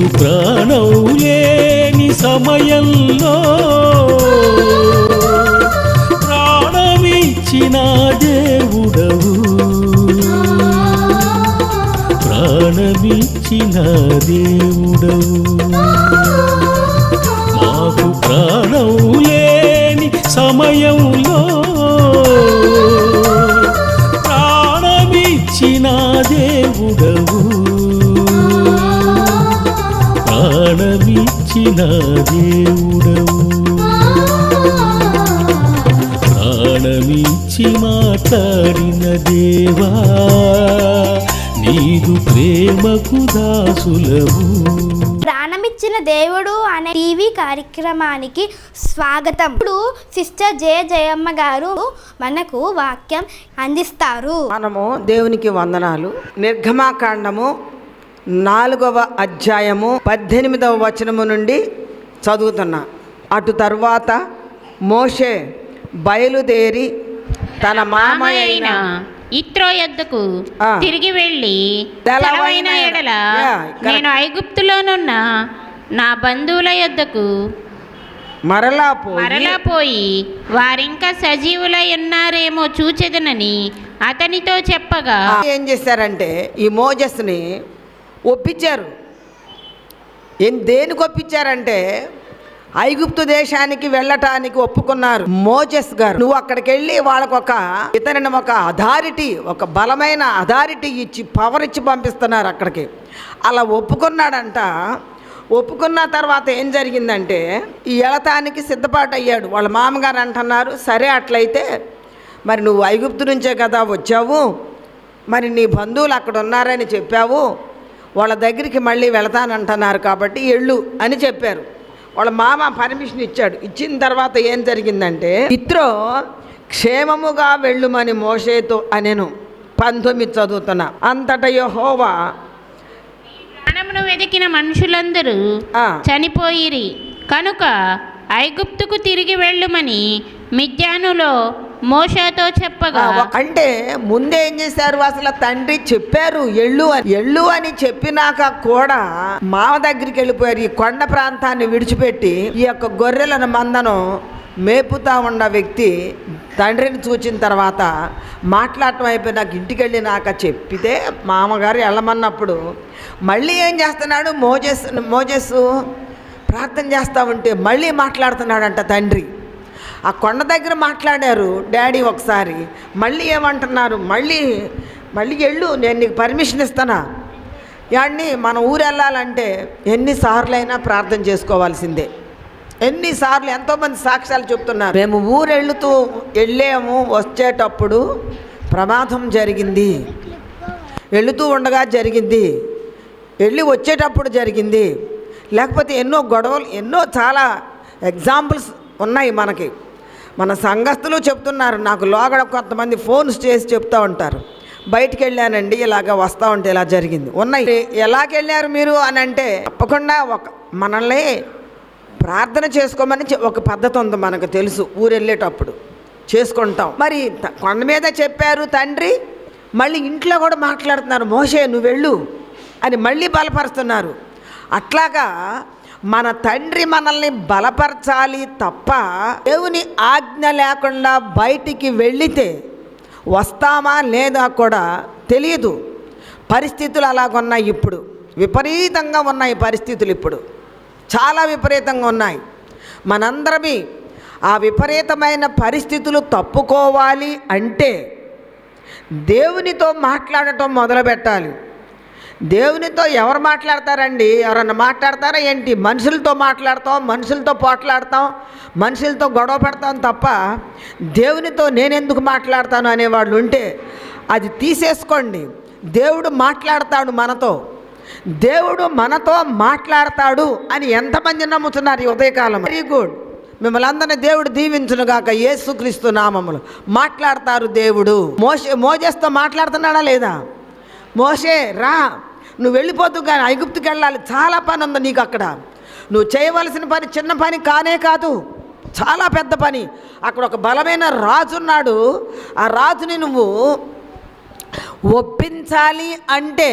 మాకు ప్రాణం లేని సమయంలో ప్రాణమిచ్చిన దేవుడవు. ప్రాణమిచ్చిన దేవుడవు. మాకు ప్రాణం లేని సమయంలో ప్రాణమిచ్చిన దేవుడవు. ప్రాణమిచ్చి మాట్లాడిన దేవా నీదు ప్రేమకు దాసులము ప్రాణమిచ్చిన దేవుడు అనే టీవీ కార్యక్రమానికి స్వాగతం. ఇప్పుడు సిస్టర్ జయ జయమ్మ గారు మనకు వాక్యం అందిస్తారు. మనము దేవునికి వందనాలు. నిర్గమాకాండము నాలుగవ అధ్యాయము పద్దెనిమిదవ వచనము నుండి చదువుతున్నా అటు తరువాత మోషే బయలుదేరి తన మామ మామ అయిన ఇత్రో యొద్దకు. తిరిగి వెళ్ళి తెలవైన ఎడల. నేను ఐగుప్తులోనున్న నా బంధువుల యొద్దకు మరలా మరలా పోయి వారింకా సజీవులై ఉన్నారేమో చూచెదనని అతనితో చెప్పగా ఏం చేశారంటే ఈ మోజస్ని ఒప్పించారు. ఏం దేనికి ఒప్పించారంటే ఐగుప్తు దేశానికి వెళ్ళటానికి ఒప్పుకున్నారు మోజెస్ గారు. నువ్వు అక్కడికి వెళ్ళి వాళ్ళకు ఒక ఒక అథారిటీ ఒక బలమైన అథారిటీ ఇచ్చి పవర్ ఇచ్చి పంపిస్తున్నారు అక్కడికి. అలా ఒప్పుకున్నాడంట. ఒప్పుకున్న తర్వాత ఏం జరిగిందంటే ఈ ఎలతానికి సిద్ధపాటు అయ్యాడు. వాళ్ళ మామగారు అంటున్నారు సరే అట్లయితే మరి నువ్వు ఐగుప్తు నుంచే కదా వచ్చావు. మరి నీ బంధువులు అక్కడ ఉన్నారని చెప్పావు. వాళ్ళ దగ్గరికి మళ్ళీ వెళతానంటున్నారు కాబట్టి ఎళ్ళు అని చెప్పారు. వాళ్ళ మామ పర్మిషన్ ఇచ్చాడు. ఇచ్చిన తర్వాత ఏం జరిగిందంటే ఇత్రో క్షేమముగా వెళ్ళుమని మోషేతో అనెను. పంతొమ్మిది చదువుతున్నా. అంతట యెహోవా ప్రాణమును వెతికిన మనుషులందరూ. చనిపోయిరి. కనుక ఐగుప్తుకు తిరిగి వెళ్ళుమని మిద్యానులో మోషతో చెప్పగా అంటే ముందే ఏం చేశారు? అసలు తండ్రి చెప్పారు ఎళ్ళు అని. ఎళ్ళు అని చెప్పినాక కూడా మామ దగ్గరికి వెళ్ళిపోయారు. ఈ కొండ ప్రాంతాన్ని విడిచిపెట్టి ఈ యొక్క గొర్రెలను మందను మేపుతా ఉన్న వ్యక్తి తండ్రిని చూచిన తర్వాత మాట్లాడటం అయిపోయి నాకు ఇంటికి వెళ్ళినాక చెప్పితే మామగారు వెళ్ళమన్నప్పుడు మళ్ళీ ఏం చేస్తున్నాడు? మోజెస్ మోజెస్ ప్రార్థన చేస్తూ ఉంటే మళ్ళీ మాట్లాడుతున్నాడంట తండ్రి. ఆ కొండ దగ్గర మాట్లాడారు డాడీ ఒకసారి మళ్ళీ ఏమంటున్నారు? మళ్ళీ మళ్ళీ వెళ్ళు నేను నీకు పర్మిషన్ ఇస్తానా? యాడిని మన ఊరు వెళ్ళాలంటే ఎన్నిసార్లైనా అయినా ప్రార్థన చేసుకోవాల్సిందే. ఎన్నిసార్లు ఎంతోమంది సాక్ష్యాలు చెప్తున్నారు. మేము ఊరు వెళుతూ వెళ్ళాము వచ్చేటప్పుడు ప్రమాదం జరిగింది. వెళుతూ ఉండగా జరిగింది. వెళ్ళి వచ్చేటప్పుడు జరిగింది. లేకపోతే ఎన్నో గొడవలు ఎన్నో చాలా ఎగ్జాంపుల్స్ ఉన్నాయి మనకి. మన సంఘస్థులు చెప్తున్నారు నాకు లోగడ కొంతమంది ఫోన్స్ చేసి చెప్తూ ఉంటారు. బయటికి వెళ్ళానండి ఇలాగ వస్తూ ఉంటే ఇలా జరిగింది. ఉన్నాయి. ఎలాగెళ్ళారు మీరు అని అంటే తప్పకుండా ఒక మనల్ని ప్రార్థన చేసుకోమని ఒక పద్ధతి ఉంది మనకు తెలుసు ఊరు వెళ్ళేటప్పుడు చేసుకుంటాం. మరి కొండ మీద చెప్పారు తండ్రి మళ్ళీ ఇంట్లో కూడా మాట్లాడుతున్నారు మోషే నువ్వు వెళ్ళు అని మళ్ళీ బలపరుస్తున్నారు. అట్లాగా మన తండ్రి మనల్ని బలపరచాలి తప్ప దేవుని ఆజ్ఞ లేకుండా బయటికి వెళ్ళితే వస్తామా లేదా కూడా తెలియదు. పరిస్థితులు అలాగున్నాయి ఇప్పుడు. విపరీతంగా ఉన్నాయి పరిస్థితులు ఇప్పుడు. చాలా విపరీతంగా ఉన్నాయి. మనందరమీ ఆ విపరీతమైన పరిస్థితులు తప్పుకోవాలి అంటే దేవునితో మాట్లాడటం మొదలుపెట్టాలి. దేవునితో ఎవరు మాట్లాడతారండి? ఎవరన్నా మాట్లాడతారా ఏంటి? మనుషులతో మాట్లాడతాం మనుషులతో పోట్లాడతాం మనుషులతో గొడవ పెడతాం తప్ప దేవునితో నేనెందుకు మాట్లాడతాను అనేవాళ్ళు ఉంటే అది తీసేసుకోండి. దేవుడు మాట్లాడతాడు మనతో. దేవుడు మనతో మాట్లాడతాడు అని ఎంతమంది నమ్ముతున్నారు ఈ ఉదయకాలం? వెరీ గుడ్ మిమ్మల్ని అందరినీ దేవుడు దీవించునుగాక యేసుక్రీస్తు నామములు. మాట్లాడతారు దేవుడు. మోసే మోజేస్తో మాట్లాడుతున్నాడా లేదా? మోసే రా. నువ్వు వెళ్ళిపోతూ కానీ ఐగుప్తుకి వెళ్ళాలి. చాలా పని ఉంది నీకు అక్కడ. నువ్వు చేయవలసిన పని చిన్న పని కానే కాదు. చాలా పెద్ద పని. అక్కడ ఒక బలమైన రాజు ఉన్నాడు. ఆ రాజుని నువ్వు ఒప్పించాలి అంటే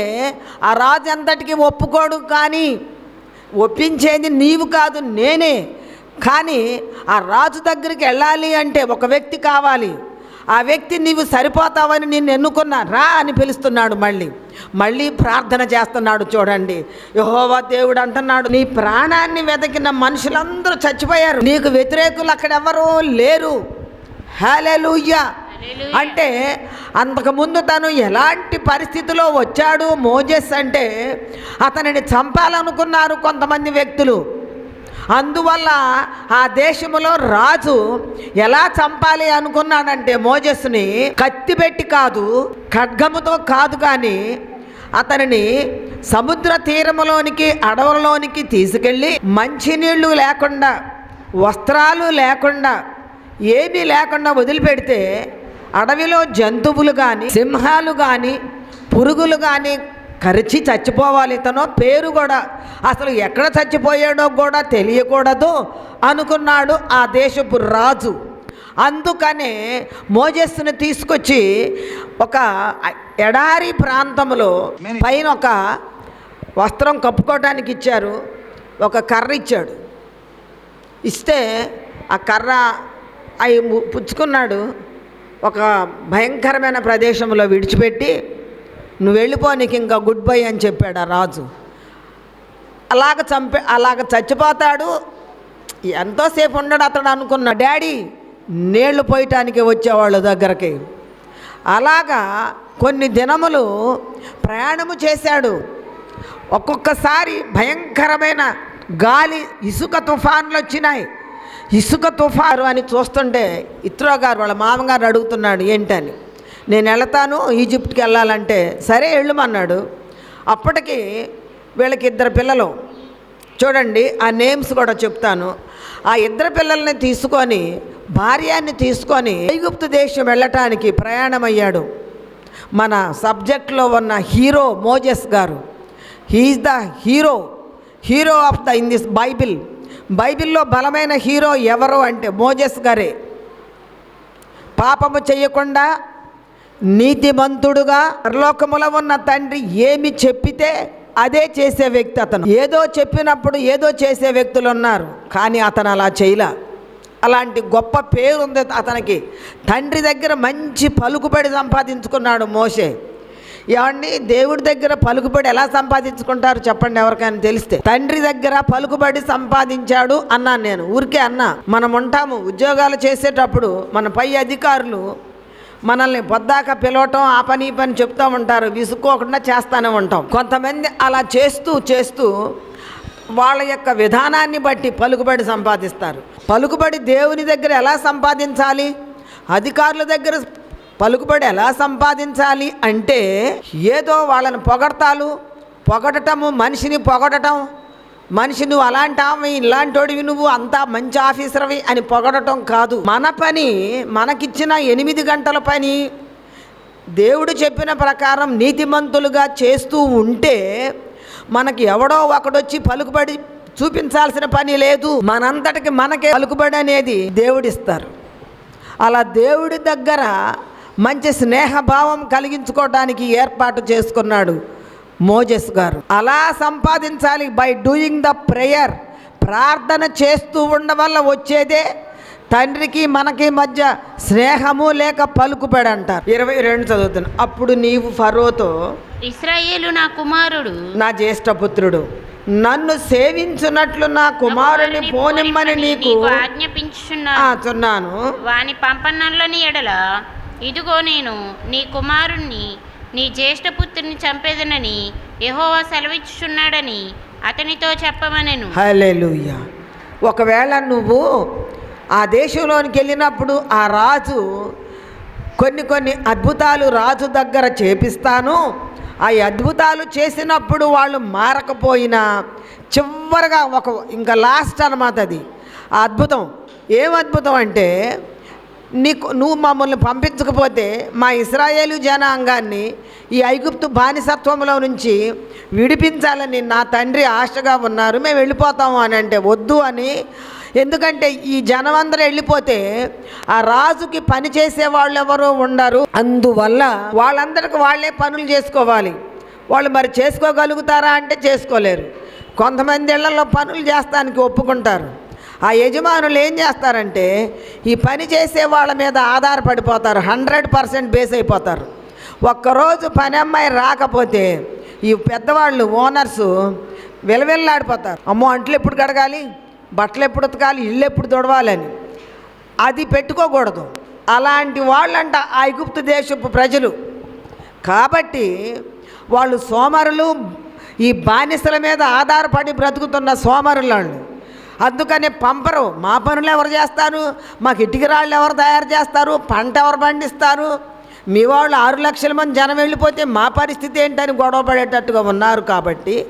ఆ రాజు అంతటికి ఒప్పుకోడు కానీ ఒప్పించేది నీవు కాదు నేనే. కానీ ఆ రాజు దగ్గరికి వెళ్ళాలి అంటే ఒక వ్యక్తి కావాలి. ఆ వ్యక్తి నీవు సరిపోతావని నిన్ను ఎన్నుకున్నా. రా అని పిలుస్తున్నాడు మళ్ళీ. మళ్ళీ ప్రార్థన చేస్తున్నాడు చూడండి. యహోవా దేవుడు అంటున్నాడు నీ ప్రాణాన్ని వెతకిన మనుషులందరూ చచ్చిపోయారు. నీకు వ్యతిరేకులు అక్కడ ఎవరూ లేరు. హల్లెలూయా. అంటే అంతకుముందు తను ఎలాంటి పరిస్థితిలో వచ్చాడు మోజెస్ అంటే అతనిని చంపాలనుకున్నారు కొంతమంది వ్యక్తులు. అందువల్ల ఆ దేశంలో రాజు ఎలా చంపాలి అనుకున్నాడంటే మోజస్ని కత్తి పెట్టి కాదు ఖడ్గముతో కాదు కానీ అతనిని సముద్ర తీరములోనికి అడవులలోనికి తీసుకెళ్ళి మంచినీళ్ళు లేకుండా వస్త్రాలు లేకుండా ఏమీ లేకుండా వదిలిపెడితే అడవిలో జంతువులు కానీ సింహాలు కానీ పురుగులు కానీ కరిచి చచ్చిపోవాలి ఇతను పేరు కూడా. అసలు ఎక్కడ చచ్చిపోయాడో కూడా తెలియకూడదు అనుకున్నాడు ఆ దేశపు రాజు. అందుకనే మోజస్సును తీసుకొచ్చి ఒక ఎడారి ప్రాంతంలో పైన ఒక వస్త్రం కప్పుకోవడానికి ఇచ్చారు. ఒక కర్ర ఇచ్చాడు. ఇస్తే ఆ కర్ర అవి పుచ్చుకున్నాడు. ఒక భయంకరమైన ప్రదేశంలో విడిచిపెట్టి నువ్వు వెళ్ళిపో నీకు ఇంకా గుడ్ బై అని చెప్పాడు ఆ రాజు. అలాగ చంపే అలాగ చచ్చిపోతాడు. ఎంతోసేపు ఉండడు అతడు అనుకున్న డాడీ నీళ్ళు పోయటానికి వచ్చేవాళ్ళు దగ్గరికి. అలాగా కొన్ని దినములు ప్రయాణము చేశాడు. ఒక్కొక్కసారి భయంకరమైన గాలి ఇసుక తుఫాన్లు వచ్చినాయి. ఇసుక తుఫాను అని చూస్తుంటే ఇత్రో గారు వాళ్ళ మామగారు అడుగుతున్నాడు ఏంటని? నేను వెళతాను ఈజిప్ట్కి వెళ్ళాలంటే. సరే వెళ్ళమన్నాడు. అప్పటికి వీళ్ళకి ఇద్దరు పిల్లలు. చూడండి ఆ నేమ్స్ కూడా చెప్తాను. ఆ ఇద్దరు పిల్లల్ని తీసుకొని భార్యాన్ని తీసుకొని ఐగుప్తు దేశం వెళ్ళటానికి ప్రయాణమయ్యాడు. మన సబ్జెక్ట్లో ఉన్న హీరో మోజెస్ గారు. He's the hero hero of the in this Bible. బైబిల్లో బలమైన హీరో ఎవరు అంటే మోజెస్ గారే. పాపము చేయకుండా నీతిమంతుడుగా పరలోకములో ఉన్న తండ్రి ఏమి చెప్పితే అదే చేసే వ్యక్తి అతను. ఏదో చెప్పినప్పుడు ఏదో చేసే వ్యక్తులు ఉన్నారు కానీ అతను అలా చేయలే. అలాంటి గొప్ప పేరు ఉంది అతనికి. తండ్రి దగ్గర మంచి పలుకుబడి సంపాదించుకున్నాడు మోసే ఏమండి? దేవుడి దగ్గర పలుకుబడి ఎలా సంపాదించుకుంటారు చెప్పండి ఎవరికైనా తెలిస్తే. తండ్రి దగ్గర పలుకుబడి సంపాదించాడు అన్నాను నేను. ఊరికే అన్నా. మనం ఉంటాము ఉద్యోగాలు చేసేటప్పుడు మన పై అధికారులు మనల్ని పొద్దాక పిలవటం ఆ పని ఈ పని చెప్తూ ఉంటారు. విసుక్కోకుండా చేస్తూనే ఉంటాం. కొంతమంది అలా చేస్తూ చేస్తూ వాళ్ళ యొక్క విధానాన్ని బట్టి పలుకుబడి సంపాదిస్తారు. పలుకుబడి దేవుని దగ్గర ఎలా సంపాదించాలి? అధికారుల దగ్గర పలుకుబడి ఎలా సంపాదించాలి? అంటే ఏదో వాళ్ళని పొగడతాలు పొగడటము మనిషిని పొగడటం మనిషి నువ్వు అలాంటి ఆమె ఇలాంటోడివి నువ్వు అంతా మంచి ఆఫీసర్వి అని పొగడటం కాదు. మన పని మనకిచ్చిన ఎనిమిది గంటల పని. దేవుడు చెప్పిన ప్రకారం నీతిమంతులుగా చేస్తూ ఉంటే మనకి ఎవడో ఒకడొచ్చి పలుకుబడి చూపించాల్సిన పని లేదు. మనంతటికి మనకే పలుకుబడి అనేది దేవుడిస్తారు. అలా దేవుడి దగ్గర మంచి స్నేహభావం కలిగించుకోవడానికి ఏర్పాటు చేసుకున్నాడు మోజెస్ గారు. అలా సంపాదించాలి. బై డూయింగ్ ద ప్రేయర్ ప్రార్థన చేస్తూ ఉండడం వల్ల వచ్చేదే తండ్రికి మనకి మధ్య స్నేహము లేక పలుకుబడి అంటారు ఇరవై రెండు చదువుతున్నా. అప్పుడు నీవు ఫరోతో ఇస్రాయేలు నా కుమారుడు. నా జ్యేష్ఠపుత్రుడు నన్ను సేవించున్నట్లు నా కుమారుని పోనిమ్మని నీకు ఆజ్ఞాపించుచున్నా ఆ, చున్నాను. వాని పంపనల్లని ఎడల ఇదిగో నేను నీ కుమారుణ్ణి నీ జ్యేష్ఠపుత్రుని చంపేదనని యహోవా సెలవిచ్చుచున్నాడని అతనితో చెప్పమనెను. హల్లెలూయా. ఒకవేళ నువ్వు ఆ దేశంలోనికి వెళ్ళినప్పుడు ఆ రాజు కొన్ని కొన్ని అద్భుతాలు రాజు దగ్గర చేపిస్తాను. ఆ అద్భుతాలు చేసినప్పుడు వాళ్ళు మారకపోయినా చివరిగా ఒక ఇంకా లాస్ట్ అనమాట అది. ఆ అద్భుతం. ఏం అద్భుతం అంటే నీకు నువ్వు మమ్మల్ని పంపించకపోతే మా ఇస్రాయేలు జనాంగాన్ని ఈ ఐగుప్తు బానిసత్వంలో నుంచి విడిపించాలని నా తండ్రి ఆశగా ఉన్నారు. మేము వెళ్ళిపోతాము అని అంటే వద్దు అని. ఎందుకంటే ఈ జనమందరూ వెళ్ళిపోతే ఆ రాజుకి పని చేసే వాళ్ళు ఎవరో ఉండరు. అందువల్ల వాళ్ళందరికి వాళ్ళే పనులు చేసుకోవాలి. వాళ్ళు మరి చేసుకోగలుగుతారా అంటే చేసుకోలేరు. కొంతమంది ఇళ్ళలో పనులు చేస్తానికి ఒప్పుకుంటారు. ఆ యజమానులు ఏం చేస్తారంటే ఈ పని చేసే వాళ్ళ మీద ఆధారపడిపోతారు హండ్రెడ్ పర్సెంట్ బేస్ అయిపోతారు. ఒక్కరోజు పని అమ్మాయి రాకపోతే ఈ పెద్దవాళ్ళు ఓనర్సు విలవిల్లాడిపోతారు. అమ్మో అంట్లు ఎప్పుడు కడగాలి? బట్టలు ఎప్పుడు ఉతకాలి? ఇల్లు ఎప్పుడు తొడవాలని. అది పెట్టుకోకూడదు. అలాంటి వాళ్ళంట ఆ ఐగుప్తు దేశపు ప్రజలు. కాబట్టి వాళ్ళు సోమరులు ఈ బానిసల మీద ఆధారపడి బ్రతుకుతున్న సోమరులు వాళ్ళు. అందుకని పంపరు. మా పనులు ఎవరు చేస్తారు? మాకు ఇటుక రాళ్ళు ఎవరు తయారు చేస్తారు? పంట ఎవరు పండిస్తారు? మీ వాళ్ళు ఆరు లక్షల మంది జనం వెళ్ళిపోతే మా పరిస్థితి ఏంటని గొడవ పడేటట్టుగా ఉన్నారు కాబట్టి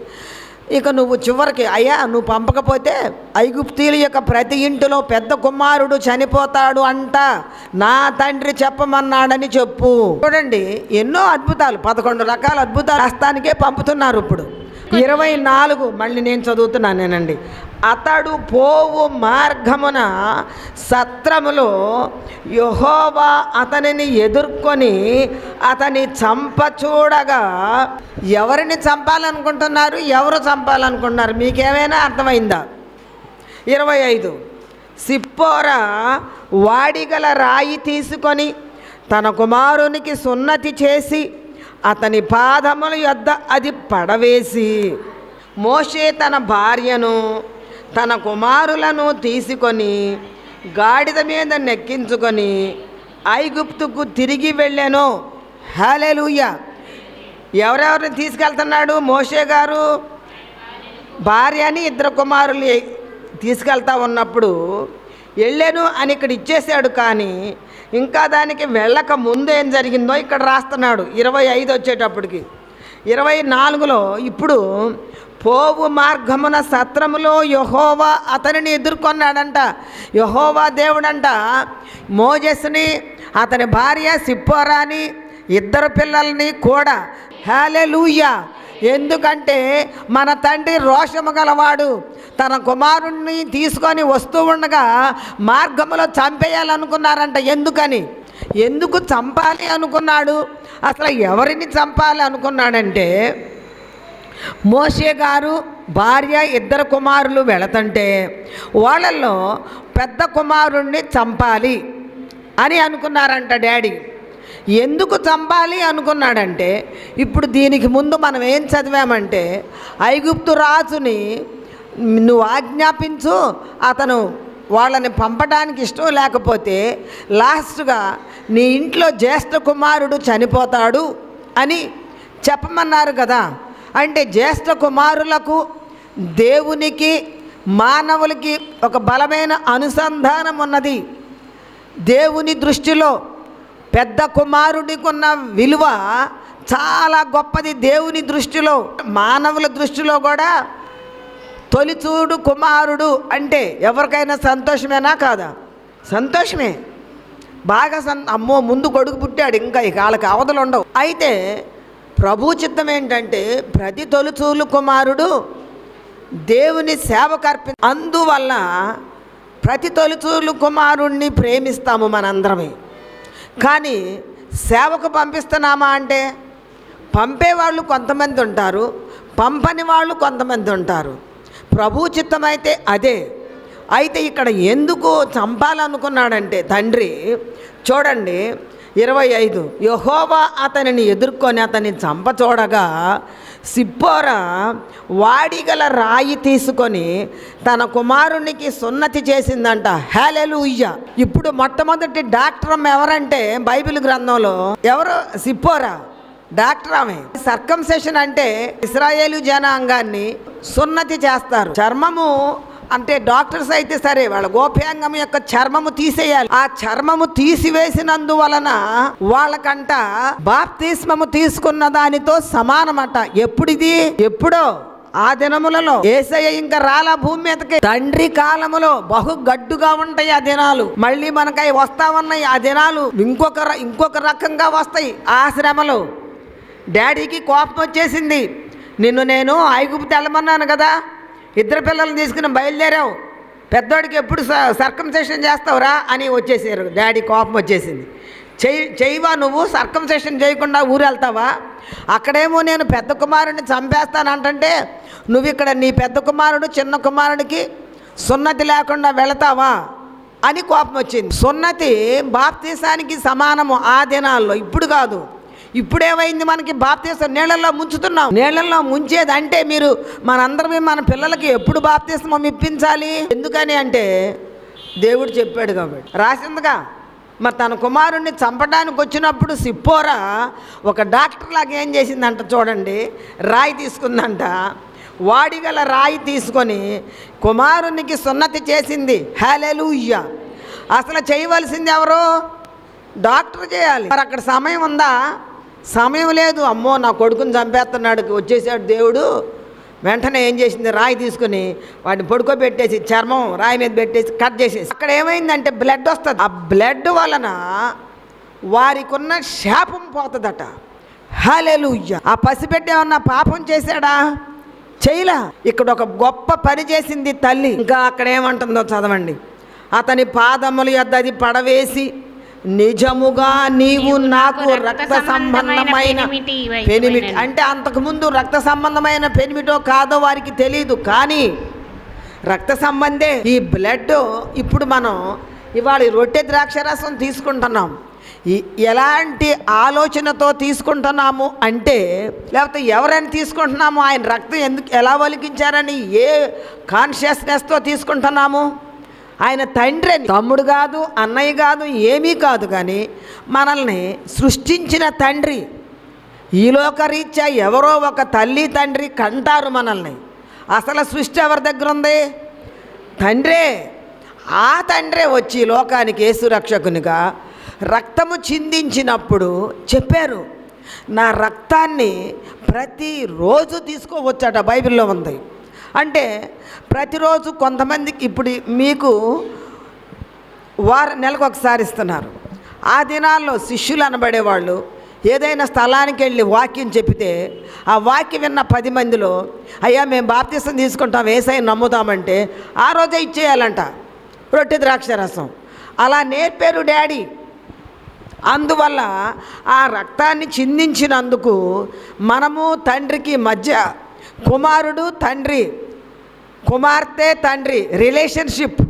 ఇక నువ్వు చివరికి అయ్యా నువ్వు పంపకపోతే ఐగుప్తీల యొక్క ప్రతి ఇంటిలో పెద్ద కుమారుడు చనిపోతాడు అంట. నా తండ్రి చెప్పమన్నాడని చెప్పు. చూడండి ఎన్నో అద్భుతాలు పదకొండు రకాల అద్భుతాలు హస్తానికే పంపుతున్నారు ఇప్పుడు. ఇరవై నాలుగు మళ్ళీ నేను చదువుతున్నానేనండి అతడు పోవు మార్గమున సత్రములో యహోవా అతనిని ఎదుర్కొని అతని చంప చూడగా ఎవరిని చంపాలనుకుంటున్నారు? ఎవరు చంపాలనుకుంటున్నారు? మీకేమైనా అర్థమైందా? ఇరవై ఐదు సిప్పోరా వాడిగల రాయి తీసుకొని తన కుమారునికి సున్నతి చేసి అతని పాదముల యొద్ద అది పడవేసి మోషే తన భార్యను తన కుమారులను తీసుకొని గాడిద మీద నెక్కించుకొని ఐగుప్తుకు తిరిగి వెళ్ళాను. హాలెలూయ ఎవరెవరిని తీసుకెళ్తున్నాడు మోషే గారు? భార్యని ఇద్దరు కుమారులు తీసుకెళ్తా ఉన్నప్పుడు వెళ్ళాను అని ఇక్కడ ఇచ్చేసాడు కానీ ఇంకా దానికి వెళ్ళక ముందు ఏం జరిగిందో ఇక్కడ రాస్తున్నాడు. ఇరవై ఐదు వచ్చేటప్పటికి. ఇరవై నాలుగులో ఇప్పుడు పోవు మార్గమున సత్రములో యహోవా అతనిని ఎదుర్కొన్నాడంట. యహోవా దేవుడంట మోజస్ని అతని భార్య సిప్పోరాని ఇద్దరు పిల్లల్ని కూడా హేలే ఎందుకంటే మన తండ్రి రోషము గలవాడు. తన కుమారుణ్ణి తీసుకొని వస్తూ ఉండగా మార్గంలో చంపేయాలనుకున్నారంట. ఎందుకని? ఎందుకు చంపాలి అనుకున్నాడు? అసలు ఎవరిని చంపాలి అనుకున్నాడంటే మోషే గారు భార్య ఇద్దరు కుమారులు వెళతంటే వాళ్ళల్లో పెద్ద కుమారుణ్ణి చంపాలి అని అనుకున్నారంట డాడీ. ఎందుకు చంపాలి అనుకున్నాడంటే ఇప్పుడు దీనికి ముందు మనం ఏం చదివామంటే ఐగుప్తు రాజుని నువ్వు ఆజ్ఞాపించు అతను వాళ్ళని పంపడానికి ఇష్టం లేకపోతే లాస్ట్గా నీ ఇంట్లో జ్యేష్ఠ కుమారుడు చనిపోతాడు అని చెప్పమన్నారు కదా. అంటే జ్యేష్ఠ కుమారులకు దేవునికి మానవులకి ఒక బలమైన అనుసంధానం ఉన్నది. దేవుని దృష్టిలో పెద్ద కుమారుడికి ఉన్న విలువ చాలా గొప్పది దేవుని దృష్టిలో. మానవుల దృష్టిలో కూడా తొలిచూడు కుమారుడు అంటే ఎవరికైనా సంతోషమేనా కాదా? సంతోషమే. బాగా సన్ అమ్మో ముందు కొడుకు పుట్టాడు ఇంకా ఇక వాళ్ళకి అవధులు ఉండవు. అయితే ప్రభు చిత్తం ఏంటంటే ప్రతి తొలిచూలు కుమారుడు దేవుని సేవకర్పి అందువల్ల ప్రతి తొలిచూలు కుమారుణ్ణి ప్రేమిస్తాము మనందరమే. కానీ సేవకు పంపిస్తున్నామా అంటే పంపేవాళ్ళు కొంతమంది ఉంటారు పంపని వాళ్ళు కొంతమంది ఉంటారు. ప్రభు చిత్తమైతే అదే. అయితే ఇక్కడ ఎందుకు చంపాలనుకున్నాడంటే తండ్రి చూడండి ఇరవై ఐదు. యహోవా అతనిని ఎదుర్కొని అతన్ని చంప చూడగా వాడిగల రాయి తీసుకొని తన కుమారునికి సున్నతి చేసిందంట. హేలెలూయ్య ఇప్పుడు మొట్టమొదటి డాక్టర్ ఎవరంటే బైబిల్ గ్రంథంలో ఎవరు? సిప్పోరా. డాక్టర్ ఆమె. సర్కంసెషన్ అంటే ఇస్రాయేలు జనాంగాన్ని సున్నతి చేస్తారు. చర్మము అంటే డాక్టర్స్ అయితే సరే వాళ్ళ గోప్యాంగం యొక్క చర్మము తీసేయాలి. ఆ చర్మము తీసివేసినందువలన వాళ్ళకంట బాప్తిస్మము తీసుకున్న దానితో సమానమట. ఎప్పుడిది? ఎప్పుడో? ఆ దినములలో. ఏసయ్య ఇంకా రాలా భూమి మీదకి. తండ్రి కాలములో బహు గడ్డుగా ఉంటాయి ఆ దినాలు. మళ్ళీ మనకై వస్తా ఉన్నాయి ఆ దినాలు. ఇంకొక ఇంకొక రకంగా వస్తాయి. ఆ శ్రమలు. డాడీకి కోపం వచ్చేసింది. నిన్ను నేను ఐగుప్తి వెళ్ళమన్నాను కదా. ఇద్దరు పిల్లల్ని తీసుకుని బయలుదేరావు. పెద్దోడికి ఎప్పుడు సర్కంసెషన్ చేస్తావురా అని వచ్చేసారు. డాడీ కోపం వచ్చేసింది. చెయ్యి చెయ్యవా నువ్వు? సర్కంసెషన్ చేయకుండా ఊరు వెళ్తావా? అక్కడేమో నేను పెద్ద కుమారుడిని చంపేస్తానంటే నువ్వు ఇక్కడ నీ పెద్ద కుమారుడు చిన్న కుమారుడికి సున్నతి లేకుండా వెళతావా? అని కోపం వచ్చింది. సున్నతి బాప్తీసానికి సమానము ఆ దినాల్లో. ఇప్పుడు కాదు. ఇప్పుడేమైంది మనకి బాప్తీసం నీళ్ళల్లో ముంచుతున్నాం. నీళ్ళల్లో ముంచేది అంటే మీరు మనందరమే మన పిల్లలకి ఎప్పుడు బాప్తీసం ఇప్పించాలి? ఎందుకని అంటే దేవుడు చెప్పాడు కాబట్టి. రాసిందిగా మరి తన కుమారుణ్ణి చంపడానికి వచ్చినప్పుడు సిప్పోరా ఒక డాక్టర్ లాగా ఏం చేసిందంట చూడండి. రాయి తీసుకుందంట. వాడిగల రాయి తీసుకొని కుమారునికి సున్నతి చేసింది. హలెలూయ్య అసలు చేయవలసింది ఎవరు? డాక్టర్ చేయాలి. మరి అక్కడ సమయం ఉందా? సమయం లేదు. అమ్మో నా కొడుకుని చంపేస్తున్నాడు. వచ్చేసాడు దేవుడు. వెంటనే ఏం చేసింది? రాయి తీసుకుని వాడిని పడుకోబెట్టేసి చర్మం రాయి మీద పెట్టేసి కట్ చేసేసి. అక్కడ ఏమైందంటే బ్లడ్ వస్తుంది. ఆ బ్లడ్ వలన వారికి ఉన్న శాపం పోతుందట. హాలేలుయ్య ఆ పసిబిడ్డ ఏమన్నా పాపం చేశాడా? చేయలా. ఇక్కడ ఒక గొప్ప పని చేసింది తల్లి. ఇంకా అక్కడ ఏమంటుందో చదవండి. అతని పాదముల యొద్ద అది పడవేసి నిజముగా నీవు నాకు రక్త సంబంధమైన పెనిమిటి అంటే అంతకుముందు రక్త సంబంధమైన పెనిమిటో కాదో వారికి తెలియదు కానీ రక్త సంబంధే ఈ బ్లడ్ ఇప్పుడు మనం ఇవాళ రొట్టె ద్రాక్షరసం తీసుకుంటున్నాం. ఈ- ఎలాంటి ఆలోచనతో తీసుకుంటున్నాము అంటే లేకపోతే ఎవరైనా తీసుకుంటున్నాము? ఆయన రక్తం ఎందుకు ఎలా ఒలికించారని ఏ కాన్షియస్నెస్తో తీసుకుంటున్నాము? ఆయన తండ్రి తమ్ముడు కాదు అన్నయ్య కాదు ఏమీ కాదు కానీ మనల్ని సృష్టించిన తండ్రి. ఈ ఎవరో ఒక తల్లి తండ్రి కంటారు మనల్ని. అసలు సృష్టి ఎవరి దగ్గర ఉంది? తండ్రే. ఆ తండ్రే వచ్చి లోకానికి యేసురక్షకునిగా రక్తము చిందించినప్పుడు చెప్పారు నా రక్తాన్ని ప్రతిరోజు తీసుకోవచ్చట బైబిల్లో ఉంది. అంటే ప్రతిరోజు కొంతమందికి ఇప్పుడు మీకు వారం నెలకు ఒకసారి ఇస్తున్నారు. ఆ దినాల్లో శిష్యులు అనబడేవాళ్ళు ఏదైనా స్థలానికి వెళ్ళి వాక్యం చెప్పితే ఆ వాక్యం విన్న పది మందిలో అయ్యా మేము బాప్తీసం తీసుకుంటాం వేసాయి నమ్ముతామంటే ఆ రోజే ఇచ్చేయాలంట. రొట్టె ద్రాక్ష రసం. అలా నేర్పారు డాడీ. అందువల్ల ఆ రక్తాన్ని చిందించినందుకు మనము తండ్రికి మధ్య కుమారుడు తండ్రి కుమార్తె తండ్రి రిలేషన్షిప్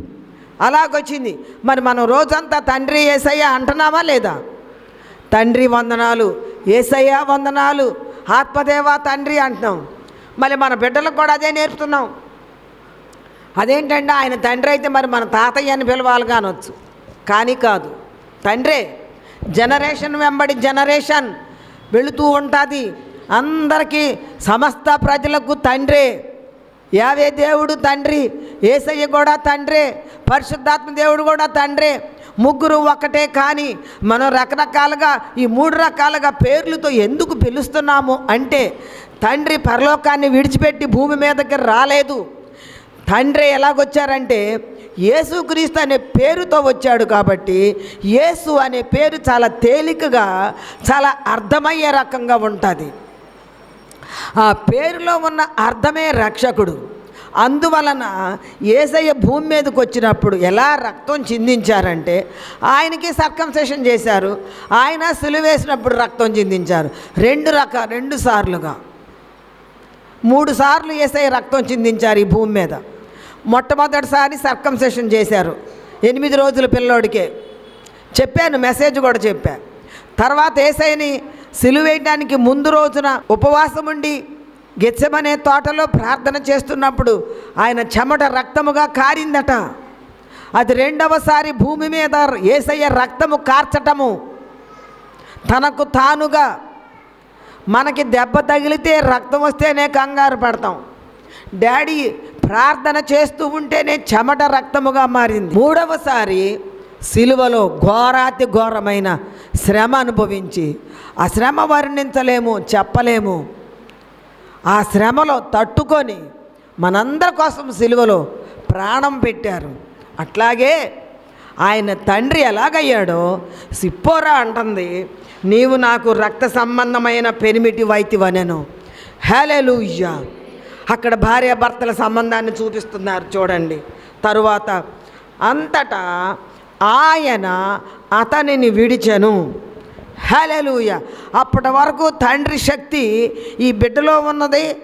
అలాగొచ్చింది. మరి మనం రోజంతా తండ్రి ఏసయ్య అంటున్నామా లేదా? తండ్రి వందనాలు ఏసయ్య వందనాలు ఆత్మదేవ తండ్రి అంటున్నాం. మళ్ళీ మన బిడ్డలకు కూడా అదే నేర్పుతున్నాం. అదేంటంటే ఆయన తండ్రి అయితే మరి మన తాతయ్య అని పిలవాలి కానొచ్చు. కానీ కాదు. తండ్రే జనరేషన్ వెంబడి జనరేషన్ వెళుతూ ఉంటుంది. అందరికీ సమస్త ప్రజలకు తండ్రే. యావే దేవుడు తండ్రి ఏసయ్య కూడా తండ్రే పరిశుద్ధాత్మ దేవుడు కూడా తండ్రే. ముగ్గురు ఒకటే కానీ మనం రకరకాలుగా ఈ మూడు రకాలుగా పేర్లతో ఎందుకు పిలుస్తున్నాము అంటే తండ్రి పరలోకాన్ని విడిచిపెట్టి భూమి మీదకి రాలేదు. తండ్రి ఎలాగొచ్చారంటే యేసుక్రీస్తు అనే పేరుతో వచ్చాడు కాబట్టి యేసు అనే పేరు చాలా తేలికగా చాలా అర్థమయ్యే రకంగా ఉంటుంది. ఆ పేరులో ఉన్న అర్థమే రక్షకుడు. అందువలన ఏసయ్య భూమి మీదకి వచ్చినప్పుడు ఎలా రక్తం చిందించారంటే ఆయనకి సర్కంసెషన్ చేశారు. ఆయన సిలువేసినప్పుడు రక్తం చిందించారు. రెండు రక రెండు సార్లుగా. మూడు సార్లు ఏసయ్య రక్తం చిందించారు ఈ భూమి మీద. మొట్టమొదటిసారి సర్కంసెషన్ చేశారు. ఎనిమిది రోజుల పిల్లోడికే. చెప్పాను మెసేజ్ కూడా చెప్పా. తర్వాత ఏసైని సిలువేయడానికి ముందు రోజున ఉపవాసం ఉండి గెచ్చమనే తోటలో ప్రార్థన చేస్తున్నప్పుడు ఆయన చెమట రక్తముగా కారిందట. అది రెండవసారి భూమి మీద ఏసయ్య రక్తము కార్చటము. తనకు తానుగా మనకి దెబ్బ తగిలితే రక్తం వస్తేనే కంగారు పడతాం. డాడీ ప్రార్థన చేస్తూ ఉంటేనే చెమట రక్తముగా మారింది. మూడవసారి సిలువలో ఘోరాతి ఘోరమైన శ్రమ అనుభవించి ఆ శ్రమ వర్ణించలేము చెప్పలేము. ఆ శ్రమలో తట్టుకొని మనందరి కోసం సిలువలో ప్రాణం పెట్టారు. అట్లాగే ఆయన తండ్రి ఎలాగయ్యాడో సిప్పోరా అంటుంది నీవు నాకు రక్త సంబంధమైన పెనిమిటి వైతివనెను. హేలెలూయ్యా అక్కడ భార్యాభర్తల సంబంధాన్ని చూపిస్తున్నారు చూడండి. తరువాత అంతటా ఆయన అతనిని విడిచెను. హలెలూయ అప్పటి వరకు తండ్రి శక్తి ఈ బిడ్డలో ఉన్నది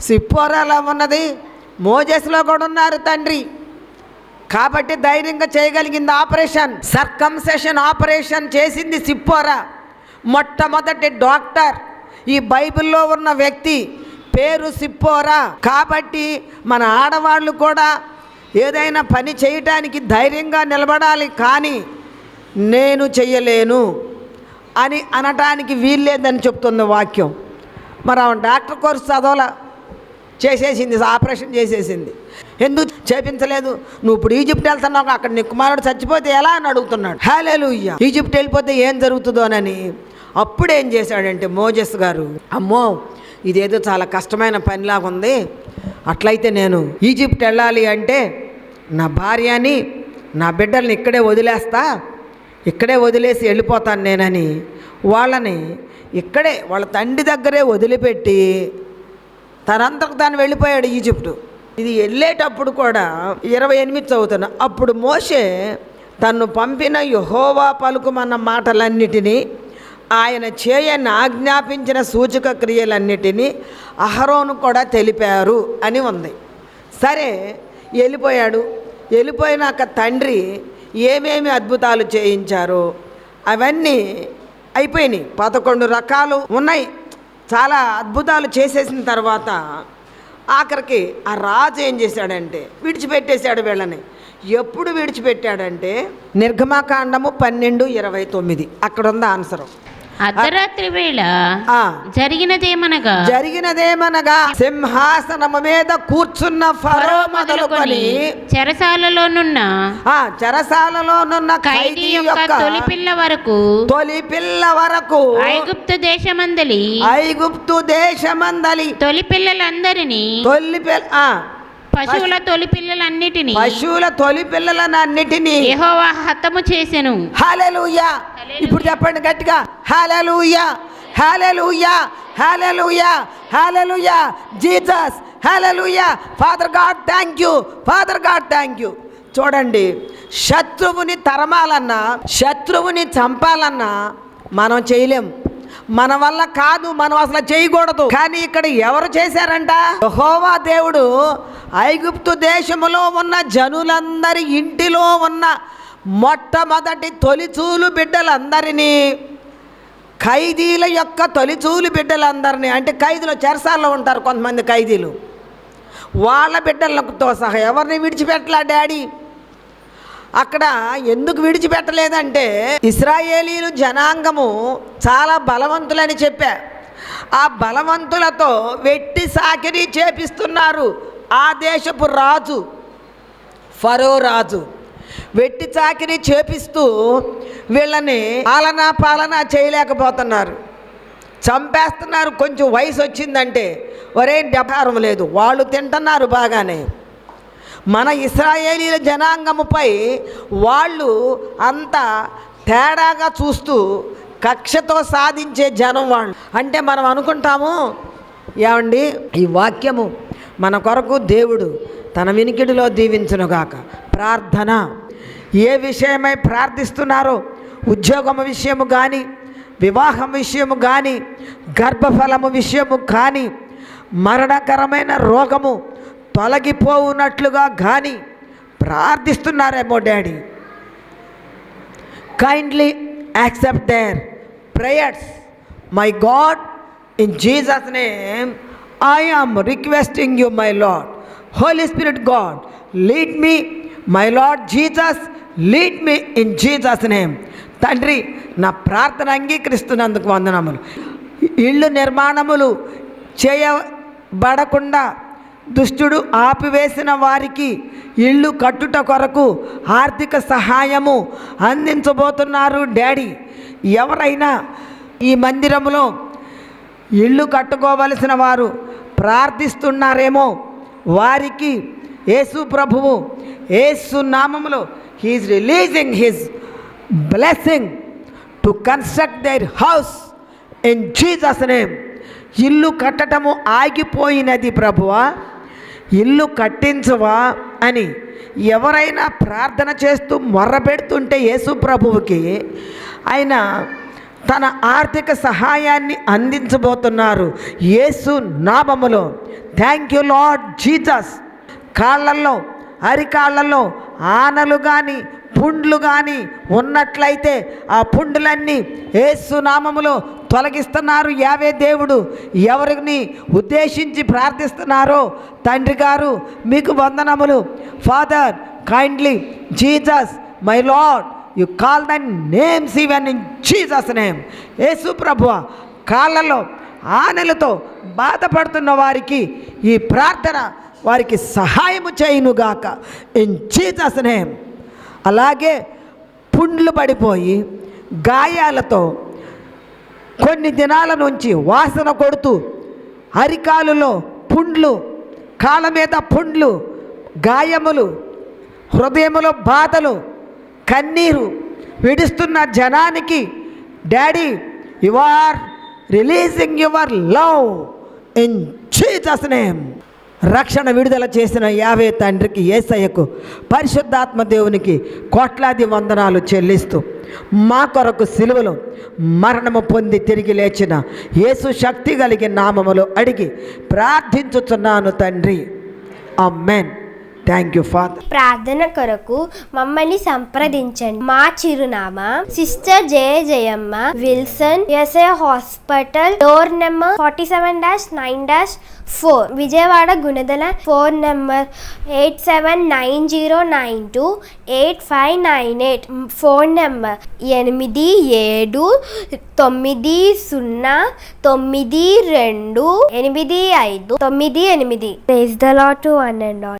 సిప్పోరాలో ఉన్నది మోజెస్లో కూడా ఉన్నారు తండ్రి. కాబట్టి ధైర్యంగా చేయగలిగింది ఆపరేషన్. సర్కంసెషన్ ఆపరేషన్ చేసింది సిప్పోరా. మొట్టమొదటి డాక్టర్ ఈ బైబిల్లో ఉన్న వ్యక్తి పేరు సిప్పోరా. కాబట్టి మన ఆడవాళ్ళు కూడా ఏదైనా పని చేయటానికి ధైర్యంగా నిలబడాలి కానీ నేను చెయ్యలేను అని అనటానికి వీల్లేదని చెప్తుంది వాక్యం. మరి ఆమె డాక్టర్ కోర్సు చదవాల చేసేసింది ఆపరేషన్ చేసేసింది. ఎందుకు చేపించలేదు? నువ్వు ఇప్పుడు ఈజిప్ట్ వెళ్తున్నావు అక్కడ నీ కుమారుడు చచ్చిపోతే ఎలా అని అడుగుతున్నాడు. హేలేలు ఈజిప్ట్ వెళ్ళిపోతే ఏం జరుగుతుందోనని అప్పుడు ఏం చేశాడంటే మోజస్ గారు అమ్మో ఇదేదో చాలా కష్టమైన పనిలాగా ఉంది అట్లయితే నేను ఈజిప్ట్ వెళ్ళాలి అంటే నా భార్యని నా బిడ్డల్ని ఇక్కడే వదిలేస్తా ఇక్కడే వదిలేసి వెళ్ళిపోతాను నేనని వాళ్ళని ఇక్కడే వాళ్ళ తండ్రి దగ్గరే వదిలిపెట్టి తనంతకు తాను వెళ్ళిపోయాడు ఈజిప్టు. ఇది వెళ్ళేటప్పుడు కూడా ఇరవై ఎనిమిది చదువుతాను అప్పుడు మోషే తను పంపిన యహోవా పలుకుమన్న మాటలన్నిటినీ ఆయన చేయని ఆజ్ఞాపించిన సూచక క్రియలన్నిటినీ అహరోను కూడా తెలిపారు అని ఉంది. సరే వెళ్ళిపోయాడు. వెళ్ళిపోయినాక తండ్రి ఏమేమి అద్భుతాలు చేయించారో అవన్నీ అయిపోయినాయి. పదకొండు రకాలు ఉన్నాయి. చాలా అద్భుతాలు చేసేసిన తర్వాత ఆఖరికి ఆ రాజు ఏం చేశాడంటే విడిచిపెట్టేశాడు వీళ్ళని. ఎప్పుడు విడిచిపెట్టాడంటే నిర్గమాకాండము పన్నెండు ఇరవై తొమ్మిది. అక్కడ ఉంది ఆన్సర్. అర్ధరాత్రి వేళ ఆ, జరిగినదేమనగా? జరిగినదేమనగా? సింహాసనము మీద కూర్చున్న ఫరో మొదలుకొని చెరసాలలోనున్న ఆ చెరసాలలోనున్న ఖైదీ యొక్క తొలి పిల్ల వరకు తొలి పిల్ల వరకు ఐగుప్తు దేశమందలి ఐగుప్తు దేశమందలి తొలి పిల్లలందరినీ తొలి పిల్ల పశువుల తొలి పిల్లలన్నిటినీ. పశువుల తొలి పిల్లలను అన్నిటినీ యెహోవా హతము చేసెను. హాలెలూయా. ఇప్పుడు చెప్పండి గట్టిగా. Hallelujah. Hallelujah. Hallelujah. Hallelujah. Jesus. Hallelujah. Father God thank you. Father God thank you. చూడండి. శత్రువుని తరమాలన్నా శత్రువుని చంపాలన్నా మనం చేయలేం. మన వల్ల కాదు మనం అసలు చేయకూడదు. కానీ ఇక్కడ ఎవరు చేశారంట? హోవా దేవుడు ఐగుప్తు దేశములో ఉన్న జనులందరి ఇంటిలో ఉన్న మొట్టమొదటి తొలిచూలు బిడ్డలందరినీ ఖైదీల యొక్క తొలిచూలు బిడ్డలందరినీ అంటే ఖైదీలు చెరసాల్లో ఉంటారు కొంతమంది ఖైదీలు. వాళ్ళ బిడ్డలతో సహా ఎవరిని విడిచిపెట్టలా డాడీ? అక్కడ ఎందుకు విడిచిపెట్టలేదంటే ఇస్రాయేలీలు జనాంగము చాలా బలవంతులని చెప్పా. ఆ బలవంతులతో వెట్టి సాకిరీ చేపిస్తున్నారు ఆ దేశపు రాజు ఫరో రాజు. వెట్టి చాకిరీ చేపిస్తూ వీళ్ళని పాలనా పాలన చేయలేకపోతున్నారు. చంపేస్తున్నారు కొంచెం వయసు వచ్చిందంటే ఒరే డెబారం లేదు వాళ్ళు తింటున్నారు బాగానే. మన ఇస్రాయేలీల జనాంగముపై వాళ్ళు అంత తేడాగా చూస్తూ కక్షతో సాధించే జనం వాళ్ళు. అంటే మనం అనుకుంటాము ఏమండి? ఈ వాక్యము మన కొరకు దేవుడు తన వినికిడిలో దీవించునుగాక. ప్రార్థన. ఏ విషయమై ప్రార్థిస్తున్నారో ఉద్యోగము విషయము కానీ వివాహం విషయము కానీ గర్భఫలము విషయము కానీ మరణకరమైన రోగము తొలగిపోవునట్లుగా కానీ ప్రార్థిస్తున్నారేమో daddy. Kindly accept their prayers my God in Jesus name I am requesting you my lord holy spirit God lead me my lord Jesus lead me in Jesus name తండ్రి నా ప్రార్థన అంగీకరిస్తున్నందుకు వందనములు. ఇళ్ళు నిర్మాణములు చేయబడకుండా దుష్టుడు ఆపివేసిన వారికి ఇళ్ళు కట్టుట కొరకు ఆర్థిక సహాయము అందించబోతున్నారు డాడీ. ఎవరైనా ఈ మందిరములో ఇళ్ళు కట్టుకోవలసిన వారు ప్రార్థిస్తున్నారేమో వారికి యేసు ప్రభువు యేసు నామములో he's releasing his blessing to construct their house in Jesus name. ఇల్లు కట్టడము ఆగిపోయినది ప్రభువా. ఇల్లు కట్టించవా అని ఎవరైనా ప్రార్థన చేస్తూ మొర్రపెడుతుంటే యేసు ప్రభువుకి ఆయన తన ఆర్థిక సహాయాన్ని అందించబోతున్నారు. యేసు నామములో. థ్యాంక్ యూ లార్డ్ జీజస్ కాళ్ళల్లో అరికాళ్ళలో ఆనలు కానీ పుండ్లు కానీ ఉన్నట్లయితే ఆ పుండ్లన్నీ ఏసునామములో తొలగిస్తున్నారు. యావే దేవుడు ఎవరిని ఉద్దేశించి ప్రార్థిస్తున్నారో తండ్రి గారు మీకు వందనములు. Father kindly Jesus my lord you call the names even in Jesus name యేసు ప్రభువ కాళ్ళలో ఆనెలతో బాధపడుతున్న వారికి ఈ ప్రార్థన వారికి సహాయము చేయునుగాక. ఇన్ జీసస్ నేమ్ అలాగే పుండ్లు పడిపోయి గాయాలతో కొన్ని దినాల నుంచి వాసన కొడుతూ అరికాలులో పుండ్లు కాళ్ళ మీద పుండ్లు గాయములు హృదయములో బాధలు కన్నీరు విడుస్తున్న జనానికి daddy you are releasing your love in Jesus name రక్షణ విడుదల చేసిన యావే తండ్రికి ఏసయ్యకు పరిశుద్ధాత్మ దేవునికి కోట్లాది వందనాలు చెల్లిస్తూ మా కొరకు సిలువలు మరణము పొంది తిరిగి లేచిన యేసు శక్తి కలిగిన నామములు అడిగి ప్రార్థించుచున్నాను తండ్రి. అమ్మెన్ థ్యాంక్ యూ ఫాదర్ ప్రార్థన కొరకు మమ్మల్ని సంప్రదించండి. మా చిరునామా sister Jaya Jayamma Wilson SA hospital door number forty seven dash nine dash four. Vijayawada Gunadala phone number eight seven nine zero nine two eight five nine eight. Phone number ఎనిమిది ఏడు తొమ్మిది సున్నా తొమ్మిది రెండు ఎనిమిది ఐదు తొమ్మిది ఎనిమిది. Place the lot to one and all